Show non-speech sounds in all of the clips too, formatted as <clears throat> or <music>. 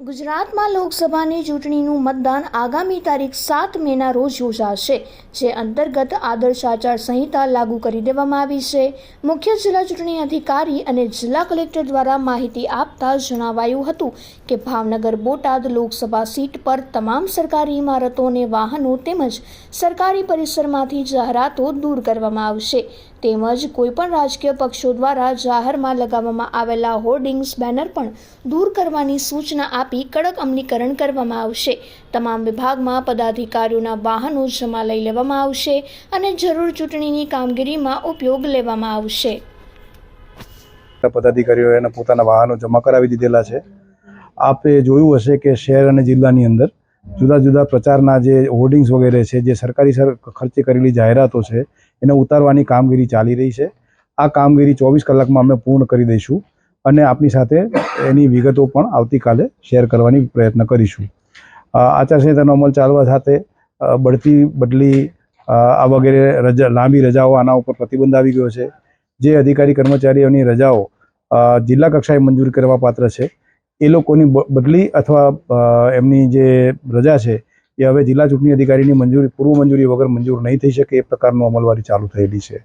ગુજરાતમાં લોકસભાની ચૂંટણીનું મતદાન આગામી તારીખ સાત મેના રોજ યોજાશે, જે અંતર્ગત આદર્શ આચાર સંહિતા લાગુ કરી દેવામાં આવી છે. મુખ્ય જિલ્લા ચૂંટણી અધિકારી અને જિલ્લા કલેક્ટર દ્વારા માહિતી આપતા જણાવાયું હતું કે ભાવનગર બોટાદ લોકસભા સીટ પર તમામ સરકારી ઇમારતો અને વાહનો તેમજ સરકારી પરિસરમાંથી જાહેરાતો દૂર કરવામાં આવશે. તેમજ કોઈપણ રાજકીય પક્ષો દ્વારા જાહેરમાં લગાવવામાં આવેલા હોર્ડિંગ્સ, બેનર પણ દૂર કરવાની સૂચના આપી કડક અમલીકરણ કરવામાં આવશે. તમામ વિભાગમાં પદાધિકારીઓના વાહનો જમા લઈ લેવામાં આવશે અને જરૂર ચૂંટણીની કામગીરીમાં ઉપયોગ લેવામાં આવશે. પદાધિકારીઓ એના પોતાના વાહનો જમા કરાવી દીધેલા છે. આપે જોયું હશે કે શહેર અને જિલ્લાની અંદર જુદા જુદા પ્રચારના જે હોર્ડિંગ્સ વગેરે છે, જે સરકારી સર ખર્ચે કરેલી જાહેરાતો છે, એને ઉતારવાની કામગીરી ચાલી રહી છે. આ કામગીરી ચોવીસ કલાકમાં અમે પૂર્ણ કરી દઈશું. અને આપની સાથે એની વિગતો પણ આવતીકાલે શેર કરવાની પ્રયત્ન કરીશું. આચારસંહિતાનો અમલ ચાલવા સાથે બઢતી બદલી આ વગેરે રજા, લાંબી રજાઓ આના ઉપર પ્રતિબંધ આવી ગયો છે. જે અધિકારી કર્મચારીઓની રજાઓ જિલ્લા કક્ષાએ મંજૂર કરવા પાત્ર છે. એ લોકોની બદલી અથવા એમની જે રજા છે, એ હવે જિલ્લા ચૂંટણી અધિકારીની મંજૂરી, પૂર્વ મંજૂરી વગર મંજૂર નહીં થઈ શકે એ પ્રકારનું અમલવારી ચાલુ થયેલી છે.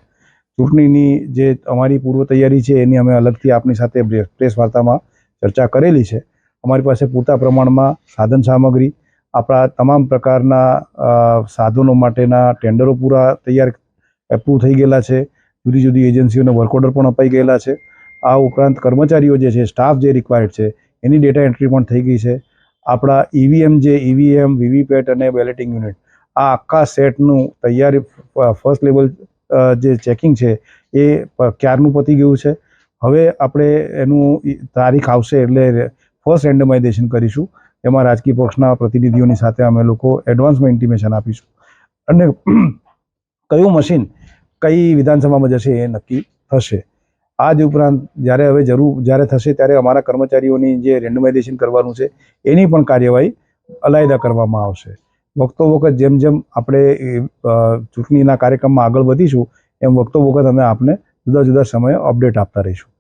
ચૂંટણીની જે અમારી પૂર્વ તૈયારી છે, એની અમે અલગથી આપની સાથે પ્રેસ વાર્તામાં ચર્ચા કરેલી છે. અમારી પાસે પૂરતા પ્રમાણમાં સાધન સામગ્રી, આપણા તમામ પ્રકારના સાધનો માટેના ટેન્ડરો પૂરા તૈયાર એપ્રુવ થઈ ગયેલા છે. જુદી જુદી એજન્સીઓને વર્ક ઓર્ડર પણ અપાઈ ગયેલા છે. આ ઉપરાંત કર્મચારીઓ જે છે, સ્ટાફ જે રિક્વાયર્ડ છે, એની ડેટા એન્ટ્રી પણ થઈ ગઈ છે. આપણા ઈવીએમ જે ઈવીએમ, વીવીપેટ અને બેલેટિંગ યુનિટ, આ આખા સેટનું તૈયારી ફર્સ્ટ લેવલ જે ચેકિંગ છે, એ ક્યારનું પતી ગયું છે? હવે આપણે એનું તારીખ આવશે એટલે ફર્સ્ટ રેન્ડમાઇઝેશન કરીશું. એમાં રાજકીય પક્ષના પ્રતિનિધિઓની સાથે અમે લોકો એડવાન્સમાં ઇન્ટિમેશન આપીશું. અને <clears throat> કયું મશીન કઈ વિધાનસભામાં જશે એ નક્કી થશે. આ જ ઉપરાંત જ્યારે હવે જરૂર, જ્યારે થશે ત્યારે અમારા કર્મચારીઓની જે રેન્ડમાઇઝેશન કરવાનું છે, એની પણ કાર્યવાહી અલાયદા કરવામાં આવશે. વખતો વખત જેમ જેમ આપણે ચૂંટણીના કાર્યક્રમમાં આગળ વધીશું, એમ વખતો વખત અમે આપને જુદા જુદા સમયે અપડેટ આપતા રહીશું.